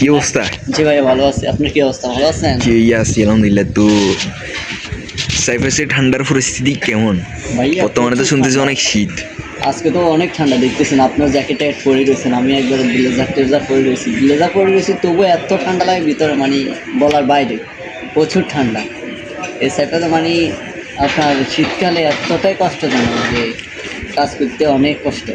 কি অবস্থা? জি ভাই ভালো আছি। আপনার কি অবস্থা? ভালো আছেন? কি আছি আলহামদুলিল্লাহ। তো সাইপ্রাসের ঠান্ডার পরিস্থিতি কেমন? বর্তমানে তো শুনতেছি অনেক শীত। আজকে তো অনেক ঠান্ডা দেখতেছেন আপনার জ্যাকেট ট্যাকেট পরে রয়েছেন আমি একবার ব্লেজার টেজার পরে রয়েছি। ব্লেজার পরে রয়েছি তবুও এত ঠান্ডা লাগে ভিতরে মানে বলার বাইরে প্রচুর ঠান্ডা। এই সাইডটা তো মানে আপনার শীতকালে এতটাই কষ্টজনক যে কাজ করতে অনেক কষ্ট।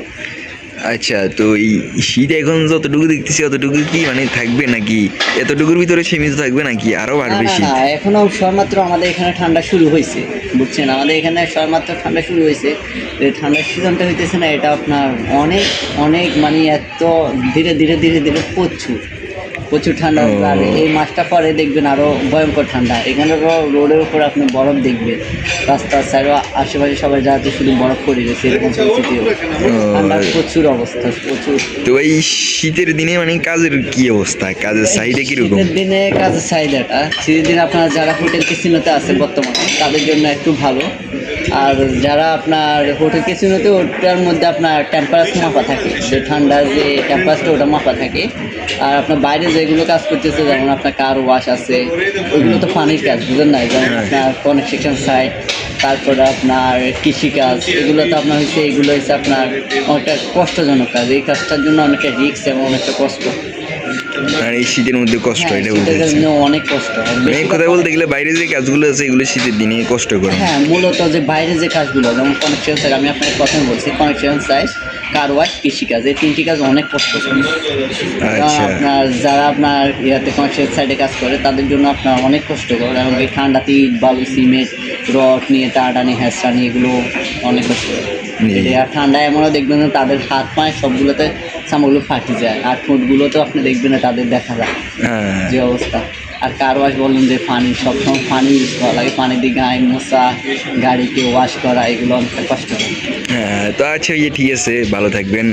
আচ্ছা তো এই শীত এখন যতটুকু দেখতেছি অতটুকু কি মানে থাকবে নাকি? এতটুকুর ভিতরে সীমিত থাকবে নাকি আরও বাড়বে না শীত? এখনও সবেমাত্র আমাদের এখানে ঠান্ডা শুরু হয়েছে বুঝছেন? আমাদের এখানে সবেমাত্র ঠান্ডা শুরু হয়েছে। এই ঠান্ডার সিজনটা হইতেছে না এটা আপনার অনেক অনেক মানে এত ধীরে ধীরে ধীরে ধীরে প্রচুর। প্রচুর ঠান্ডা। আর এই মাসটা পরে দেখবেন আরও ভয়ঙ্কর ঠান্ডা। এখানে রো- রোডের উপর আপনি বরফ দেখবেন। রাস্তার সাইড আশেপাশে সবাই যাতে শুধু বরফ পড়ে গেছে এরকম পরিস্থিতি ঠান্ডার প্রচুর অবস্থা প্রচুর। তো এই শীতের দিনে মানে কাজের কি অবস্থা? কাজের চাহিদা কীরকম? শীতের দিনে কাজের চাহিদাটা শীতের দিনে আপনার যারা হোটেল কেসিনোতে আছে বর্তমানে তাদের জন্য একটু ভালো। আর যারা আপনার হোটেল কেসিনোতে ওটার মধ্যে আপনার টেম্পারেচার মাপা থাকে। যে ঠান্ডার যে টেম্পারেচার ওটা মাপা থাকে। আর আপনার বাইরে যেগুলো কাজ করতেছে যেমন আপনার কার ওয়াশ আছে ওইগুলো তো পানির কাজ বুঝলেন না? যেমন আপনার কনস্ট্রাকশন সাইট তারপরে আপনার কৃষিকাজ এগুলো তো আপনার হচ্ছে এগুলো হচ্ছে আপনার অনেকটা কষ্টজনক কাজ। এই কাজটার জন্য অনেকটা রিস্ক এবং অনেকটা কষ্ট। আর এই শীতের মধ্যে কষ্ট হ্যাঁ, এটা বলতে অনেক কষ্ট। মানে কথা বলতে গেলে বাইরে যে কাজগুলো আছে এগুলো শীতের দিনে কষ্ট করে। হ্যাঁ মূলত যে বাইরে যে কাজগুলো যেমন কনেকশন সাইড আমি আপনাকে প্রথমে বলছি কনেকশন সাইজ কার ওয়াশ কৃষিকাজ এই তিনটি কাজ অনেক কষ্ট আচ্ছা। আপনার যারা আপনার ইয়াতে কনেকশন সাইডে কাজ করে তাদের জন্য আপনার অনেক কষ্ট করে এবং এই ঠান্ডাতে ইট বালু সিমেন্ট রড নিয়ে টাটানি হ্যাঁচড়ানি এগুলো অনেক কষ্ট আর ঠান্ডায় এমনও দেখবেন যে তাদের হাত পায়ে সবগুলোতে সামাগুলো ফাটি যায়। আর ঠোঁটগুলো তো আপনি দেখবেন না তাদের দেখা যায় হ্যাঁ। যে অবস্থা। আর কার ওয়াশ বললেন যে পানি সবসময় পানি ইউজ করা লাগে। পানি দিয়ে গায়ে মোছা গাড়িকে ওয়াশ করা এগুলো অনেকটা কষ্ট হ্যাঁ তো আচ্ছা ইয়ে ঠিক আছে ভালো থাকবেন।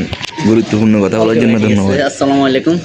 গুরুত্বপূর্ণ কথা বলার জন্য ধন্যবাদ। আসসালামু আলাইকুম।